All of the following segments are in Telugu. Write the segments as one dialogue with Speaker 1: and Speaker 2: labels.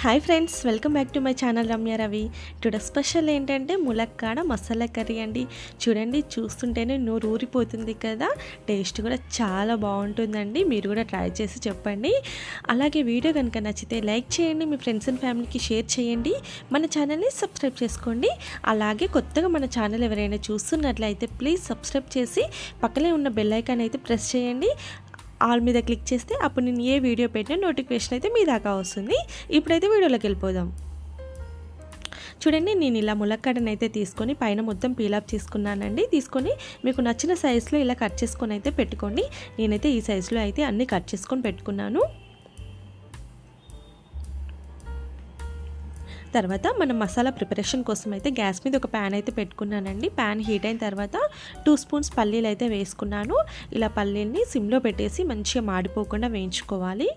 Speaker 1: Hi friends welcome back to my channel Ramya Ravi. Today special ఏంటంటే ములక్కాడ మసాలా కర్రీ అండి. చూడండి చూస్తుంటేనే నోరు ఊరిపోతుంది కదా. టేస్ట్ కూడా చాలా బాగుంటుందండి. మీరు కూడా ట్రై చేసి చెప్పండి. అలాగే వీడియో కనుక నచ్చితే లైక్ చేయండి మీ ఫ్రెండ్స్ అండ్ ఫ్యామిలీకి షేర్ చేయండి. మన ఛానల్ని సబ్స్క్రైబ్ చేసుకోండి. అలాగే కొత్తగా మన ఛానల్ ఎవరైనా చూస్తున్నట్లయితే ప్లీజ్ సబ్స్క్రైబ్ చేసి పక్కనే ఉన్న బెల్ ఐకాన్ అయితే ప్రెస్ చేయండి. ఆల్ మీద క్లిక్ చేస్తే అప్పుడు నేను ఏ వీడియో పెట్టినా నోటిఫికేషన్ అయితే మీ దాకా వస్తుంది. ఇప్పుడైతే వీడియోలోకి వెళ్ళిపోదాం. చూడండి నేను ఇలా ములక్కడని అయితే తీసుకొని పైన మొత్తం పీలాప్ తీసుకున్నానండి తీసుకొని మీకు నచ్చిన సైజులో ఇలా కట్ చేసుకొని అయితే పెట్టుకోండి. నేనైతే ఈ సైజులో అయితే అన్నీ కట్ చేసుకొని పెట్టుకున్నాను. తర్వాత మనం మసాలా ప్రిపరేషన్ కోసం అయితే గ్యాస్ మీద ఒక ప్యాన్ అయితే పెట్టుకున్నానండి. ప్యాన్ హీట్ అయిన తర్వాత టూ స్పూన్స్ పల్లీలు అయితే వేసుకున్నాను. ఇలా పల్లీల్ని సిమ్లో పెట్టేసి మంచిగా మాడిపోకుండా వేయించుకోవాలి.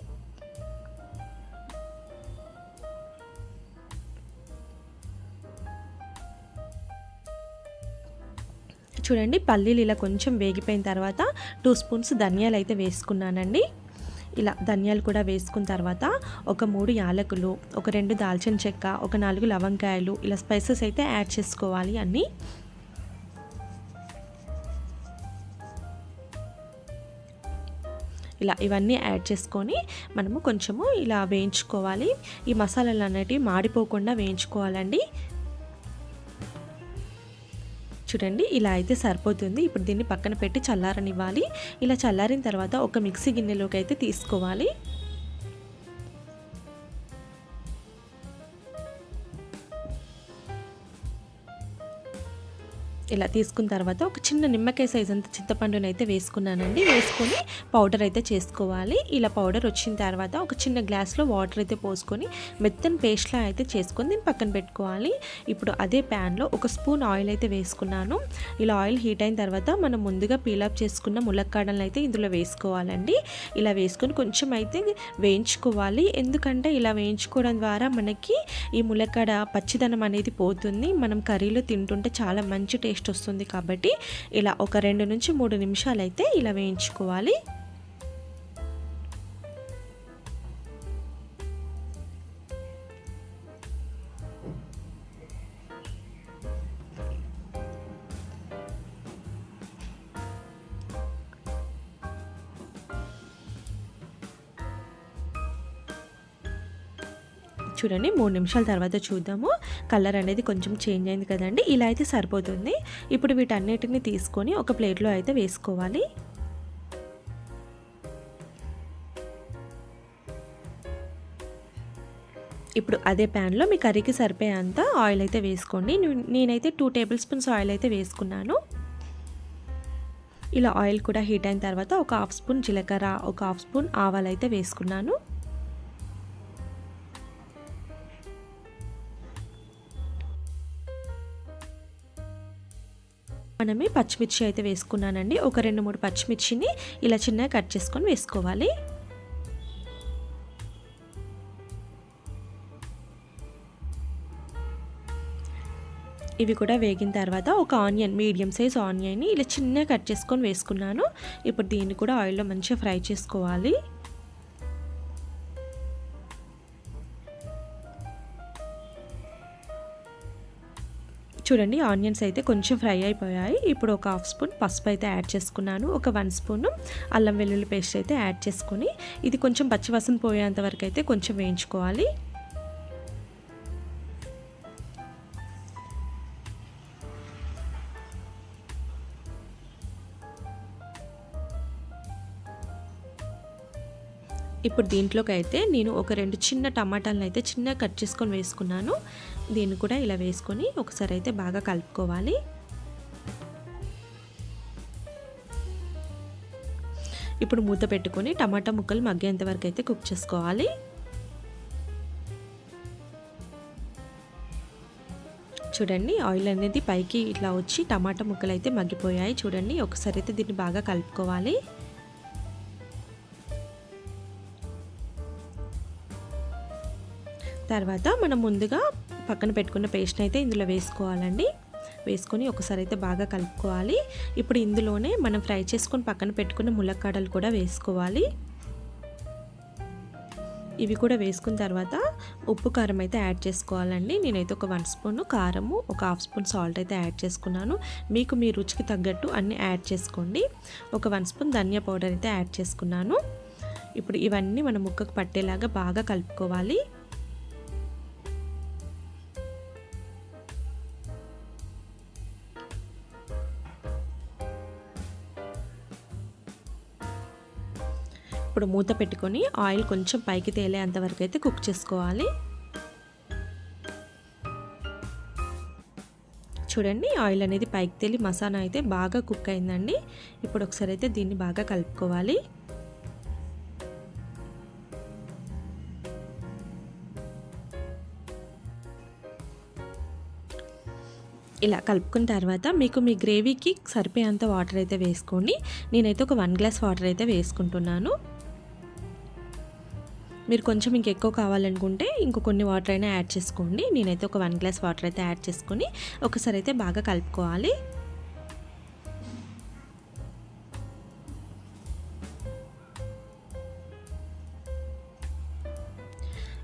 Speaker 1: చూడండి పల్లీలు ఇలా కొంచెం వేగిపోయిన తర్వాత టూ స్పూన్స్ ధనియాలు అయితే వేసుకున్నానండి. ఇలా ధనియాలు కూడా వేసుకున్న తర్వాత ఒక మూడు యాలకులు ఒక రెండు దాల్చిన చెక్క ఒక నాలుగు లవంకాయలు ఇలా స్పైసెస్ అయితే యాడ్ చేసుకోవాలి అన్నీ. ఇలా ఇవన్నీ యాడ్ చేసుకొని మనము కొంచెము ఇలా వేయించుకోవాలి. ఈ మసాలాలు అనేటివి మాడిపోకుండా వేయించుకోవాలండి. చూడండి ఇలా అయితే సరిపోతుంది. ఇప్పుడు దీన్ని పక్కన పెట్టి చల్లారనివ్వాలి. ఇలా చల్లారిన తర్వాత ఒక మిక్సీ గిన్నెలోకి అయితే తీసుకోవాలి. ఇలా తీసుకున్న తర్వాత ఒక చిన్న నిమ్మకాయ సైజ్ అంత చింతపండుని అయితే వేసుకున్నానండి. వేసుకొని పౌడర్ అయితే చేసుకోవాలి. ఇలా పౌడర్ వచ్చిన తర్వాత ఒక చిన్న గ్లాస్లో వాటర్ అయితే పోసుకొని మెత్తని పేస్ట్లా అయితే చేసుకొని దీన్ని పక్కన పెట్టుకోవాలి. ఇప్పుడు అదే ప్యాన్లో ఒక స్పూన్ ఆయిల్ అయితే వేసుకున్నాను. ఇలా ఆయిల్ హీట్ అయిన తర్వాత మనం ముందుగా పీలప్ చేసుకున్న ములక్కాడలను అయితే ఇందులో వేసుకోవాలండి. ఇలా వేసుకొని కొంచెం అయితే వేయించుకోవాలి. ఎందుకంటే ఇలా వేయించుకోవడం ద్వారా మనకి ఈ ములక్కాడ పచ్చిదనం అనేది పోతుంది. మనం కర్రీలో తింటుంటే చాలా మంచి టేస్ట్ టేస్ట్ వస్తుంది కాబట్టి ఇలా ఒక రెండు నుంచి మూడు నిమిషాలు అయితే ఇలా వేయించుకోవాలి. చూడండి మూడు నిమిషాల తర్వాత చూద్దాము. కలర్ అనేది కొంచెం చేంజ్ అయింది కదండి ఇలా అయితే సరిపోతుంది. ఇప్పుడు వీటన్నిటిని తీసుకొని ఒక ప్లేట్లో అయితే వేసుకోవాలి. ఇప్పుడు అదే ప్యాన్లో మీ కర్రీకి సరిపోయేంత ఆయిల్ అయితే వేసుకోండి. నేనైతే టూ టేబుల్ స్పూన్స్ ఆయిల్ అయితే వేసుకున్నాను. ఇలా ఆయిల్ కూడా హీట్ అయిన తర్వాత ఒక హాఫ్ స్పూన్ జీలకర్ర ఒక హాఫ్ స్పూన్ ఆవాలు అయితే వేసుకున్నాను. మనమే పచ్చిమిర్చి అయితే వేసుకున్నానండి. ఒక రెండు మూడు పచ్చిమిర్చిని ఇలా చిన్నగా కట్ చేసుకొని వేసుకోవాలి. ఇవి కూడా వేగిన తర్వాత ఒక ఆనియన్ మీడియం సైజ్ ఆనియన్ని ఇలా చిన్నగా కట్ చేసుకొని వేసుకున్నాను. ఇప్పుడు దీన్ని కూడా ఆయిల్లో మంచిగా ఫ్రై చేసుకోవాలి. చూడండి ఆనియన్స్ అయితే కొంచెం ఫ్రై అయిపోయాయి. ఇప్పుడు ఒక హాఫ్ స్పూన్ పసుపు అయితే యాడ్ చేసుకున్నాను. ఒక వన్ స్పూన్ అల్లం వెల్లుల్లి పేస్ట్ అయితే యాడ్ చేసుకొని ఇది కొంచెం పచ్చివాసన పోయేంత వరకు అయితే కొంచెం వేయించుకోవాలి. ఇప్పుడు దీంట్లోకి అయితే నేను ఒక రెండు చిన్న టమాటాలను అయితే చిన్నగా కట్ చేసుకొని వేసుకున్నాను. దీన్ని కూడా ఇలా వేసుకొని ఒకసారి అయితే బాగా కలుపుకోవాలి. ఇప్పుడు మూత పెట్టుకొని టమాటా ముక్కలు మగ్గేంత వరకు అయితే కుక్ చేసుకోవాలి. చూడండి ఆయిల్ అనేది పైకి ఇట్లా వచ్చి టమాటా ముక్కలు అయితే మగ్గిపోయాయి. చూడండి ఒకసారి అయితే దీన్ని బాగా కలుపుకోవాలి. తర్వాత మనం ముందుగా పక్కన పెట్టుకున్న పేస్ట్ అయితే ఇందులో వేసుకోవాలండి. వేసుకొని ఒకసారి అయితే బాగా కలుపుకోవాలి. ఇప్పుడు ఇందులోనే మనం ఫ్రై చేసుకొని పక్కన పెట్టుకున్న ములక్కాడలు కూడా వేసుకోవాలి. ఇవి కూడా వేసుకున్న తర్వాత ఉప్పు కారం అయితే యాడ్ చేసుకోవాలండి. నేనైతే ఒక వన్ స్పూన్ కారము ఒక హాఫ్ స్పూన్ సాల్ట్ అయితే యాడ్ చేసుకున్నాను. మీకు మీ రుచికి తగ్గట్టు అన్నీ యాడ్ చేసుకోండి. ఒక వన్ స్పూన్ ధనియా పౌడర్ అయితే యాడ్ చేసుకున్నాను. ఇప్పుడు ఇవన్నీ మన ముక్కకు పట్టేలాగా బాగా కలుపుకోవాలి. ఇప్పుడు మూత పెట్టుకొని ఆయిల్ కొంచెం పైకి తేలేంత వరకు అయితే కుక్ చేసుకోవాలి. చూడండి ఆయిల్ అనేది పైకి తేలి మసాలా అయితే బాగా కుక్ అయిందండి. ఇప్పుడు ఒకసారి అయితే దీన్ని బాగా కలుపుకోవాలి. ఇలా కలుపుకున్న తర్వాత మీకు మీ గ్రేవీకి సరిపోయేంత వాటర్ అయితే వేసుకోండి. నేనైతే ఒక వన్ గ్లాస్ వాటర్ అయితే వేసుకుంటున్నాను. మీరు కొంచెం ఇంకెక్కువ కావాలనుకుంటే ఇంకో కొన్ని వాటర్ అయినా యాడ్ చేసుకోండి. నేనైతే ఒక వన్ గ్లాస్ వాటర్ అయితే యాడ్ చేసుకొని ఒకసారి అయితే బాగా కలుపుకోవాలి.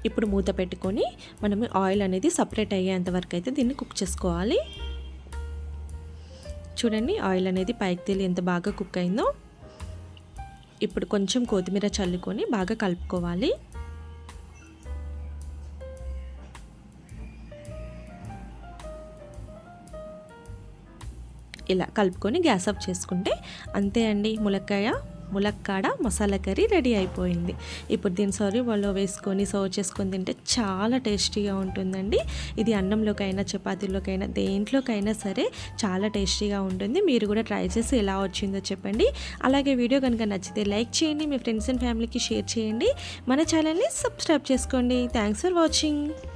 Speaker 1: ఇప్పుడు మూత పెట్టుకొని మనం ఆయిల్ అనేది సపరేట్ అయ్యేంత వరకు అయితే దీన్ని కుక్ చేసుకోవాలి. చూడండి ఆయిల్ అనేది పైకి తేలి ఎంత బాగా కుక్ అయిందో. ఇప్పుడు కొంచెం కొత్తిమీర చల్లుకొని బాగా కలుపుకోవాలి. ఇలా కలుపుకొని గ్యాస్ ఆఫ్ చేసుకుంటే అంతే అండి. ములక్కాయ ములక్కాడ మసాలా కర్రీ రెడీ అయిపోయింది. ఇప్పుడు దీని సరి వాళ్ళు వేసుకొని సర్వ్ చేసుకొని తింటే చాలా టేస్టీగా ఉంటుందండి. ఇది అన్నంలోకైనా చపాతీలోకైనా దేంట్లోకైనా సరే చాలా టేస్టీగా ఉంటుంది. మీరు కూడా ట్రై చేసి ఎలా వచ్చిందో చెప్పండి. అలాగే వీడియో కనుక నచ్చితే లైక్ చేయండి. మీ ఫ్రెండ్స్ అండ్ ఫ్యామిలీకి షేర్ చేయండి. మన ఛానల్ని సబ్స్క్రైబ్ చేసుకోండి. Thanks for watching.